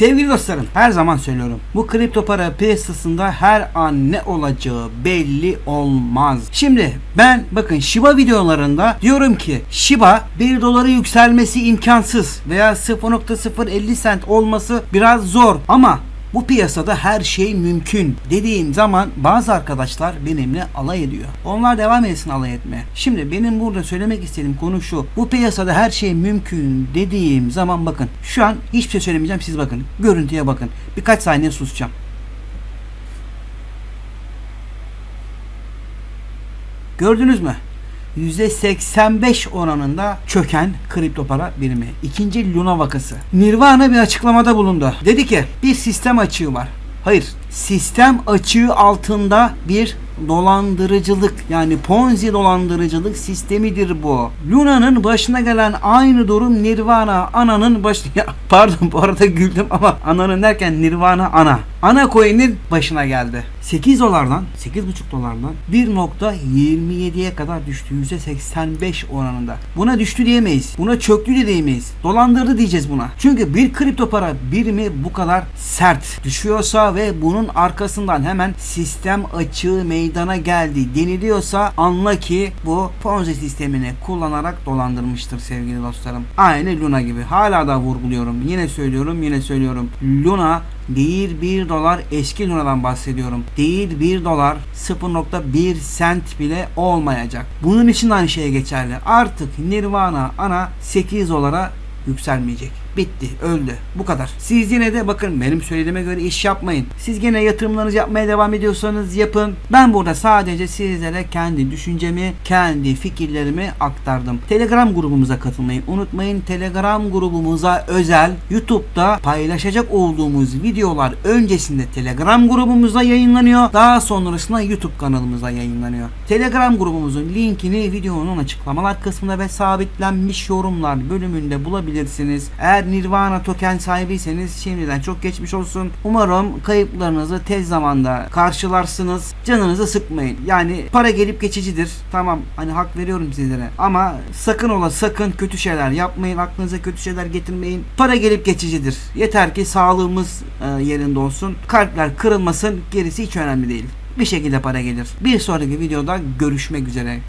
Sevgili dostlarım her zaman söylüyorum. Bu kripto para piyasasında her an ne olacağı belli olmaz. Şimdi ben bakın Shiba videolarında diyorum ki Shiba 1 doları yükselmesi imkansız veya 0.050 sent olması biraz zor ama bu piyasada her şey mümkün dediğim zaman bazı arkadaşlar benimle alay ediyor. Onlar devam etsin alay etmeye. Şimdi benim burada söylemek istediğim konu şu. Bu piyasada her şey mümkün dediğim zaman bakın. Şu an hiçbir şey söylemeyeceğim siz bakın. Görüntüye bakın. Birkaç saniye susacağım. Gördünüz mü? %85 oranında çöken kripto para birimi. İkinci Luna vakası. Nirvana bir açıklamada bulundu. Dedi ki bir sistem açığı var. Hayır, sistem açığı altında bir dolandırıcılık yani Ponzi dolandırıcılık sistemidir bu. Luna'nın başına gelen aynı durum Nirvana ananın baş ya, pardon bu arada güldüm ama ananın derken Nirvana ana. Ana coin'in başına geldi. 8 dolardan 8,5 dolardan 1.27'ye kadar düştü. %85 oranında. Buna düştü diyemeyiz. Buna çöktü de diyemeyiz. Dolandırdı diyeceğiz buna. Çünkü bir kripto para birimi bu kadar sert düşüyorsa ve bunun arkasından hemen sistem açığı meydana geldi deniliyorsa anla ki bu Ponzi sistemini kullanarak dolandırmıştır sevgili dostlarım. Aynı Luna gibi. Hala da vurguluyorum. Yine söylüyorum yine söylüyorum. Luna değil 1 dolar eski Luna'dan bahsediyorum. Değil 1 dolar 0.1 sent bile olmayacak. Bunun için aynı şey geçerli. Artık Nirvana ana 8 dolara yükselmeyecek. Bitti, öldü. Bu kadar. Siz yine de bakın benim söylediğime göre iş yapmayın. Siz gene yatırımlarınızı yapmaya devam ediyorsanız yapın. Ben burada sadece sizlere kendi düşüncemi, kendi fikirlerimi aktardım. Telegram grubumuza katılmayı unutmayın. Telegram grubumuza özel YouTube'da paylaşacak olduğumuz videolar öncesinde Telegram grubumuzda yayınlanıyor. Daha sonrasında YouTube kanalımızda yayınlanıyor. Telegram grubumuzun linkini videonun açıklamalar kısmında ve sabitlenmiş yorumlar bölümünde bulabilirsiniz. Eğer Nirvana token sahibiyseniz şimdiden çok geçmiş olsun. Umarım kayıplarınızı tez zamanda karşılarsınız. Canınızı sıkmayın. Yani para gelip geçicidir. Tamam hani hak veriyorum sizlere. Ama sakın ola sakın kötü şeyler yapmayın. Aklınıza kötü şeyler getirmeyin. Para gelip geçicidir. Yeter ki sağlığımız e, yerinde olsun. Kalpler kırılmasın. Gerisi hiç önemli değil. Bir şekilde para gelir. Bir sonraki videoda görüşmek üzere.